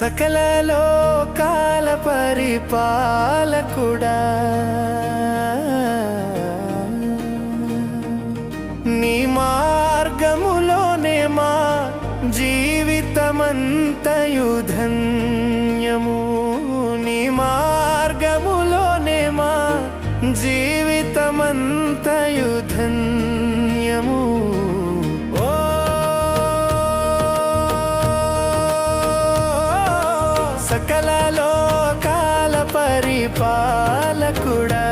సకల లోకాల పరిపాలకుడా. నీ మార్గములోనే మా జీవితమంతయుధన్ జీవితమంతయుధన్యము సకల లోకాల పరిపాలకుడా.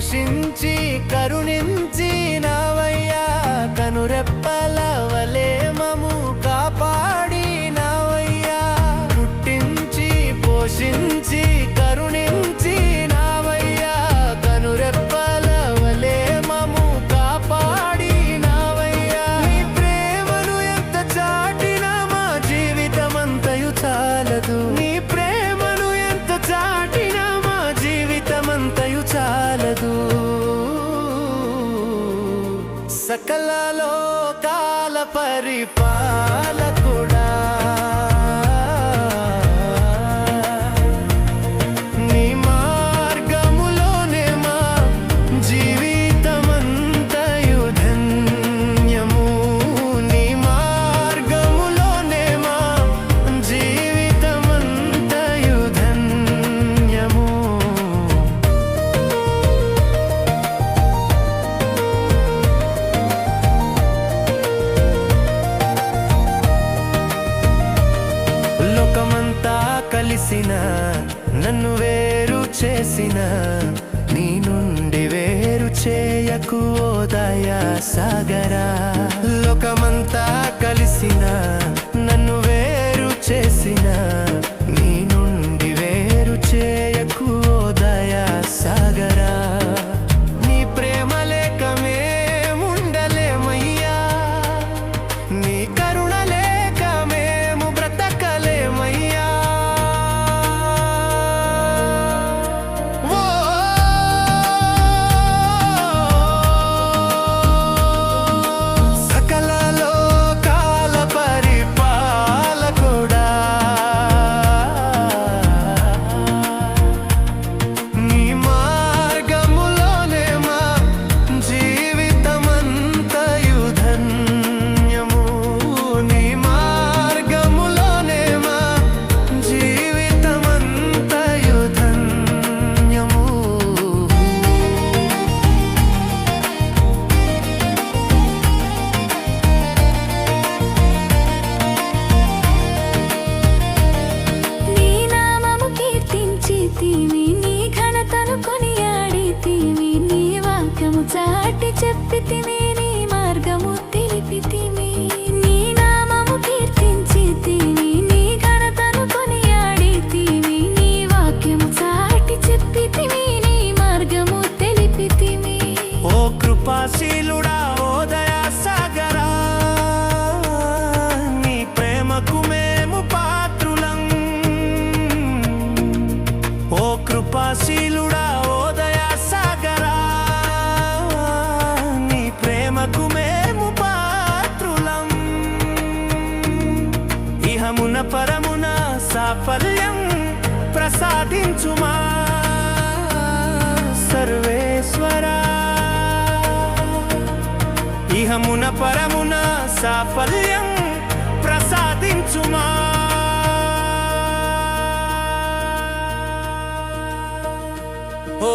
పోషించి కరుణించి నావయ్యా కనురెప్పల సకల లోకాల పరిపాల చేసిన నన్ను వేరు చేసిన నీ నుండి వేరు చేయకు ఓ సాగరా. చాటి నీ మార్గము తెలిపితివి నీ నామము కీర్తించి నీ ఘనతను కొనియాడి నీ వాక్యము చాటి చెప్పితివి నీ మార్గము తెలిపితివి ఓ కృపాశీలుడా ఓ దయా సాగరా నీ ప్రేమకు మేము పాత్రులం. ఓ కృపాశీలుడా ఇహమున పరమున సాఫల్యం ప్రసాదించుమా? సర్వేశ్వరా ఇహమున పరమున సాఫల్యం ప్రసాదించుమా? ఓ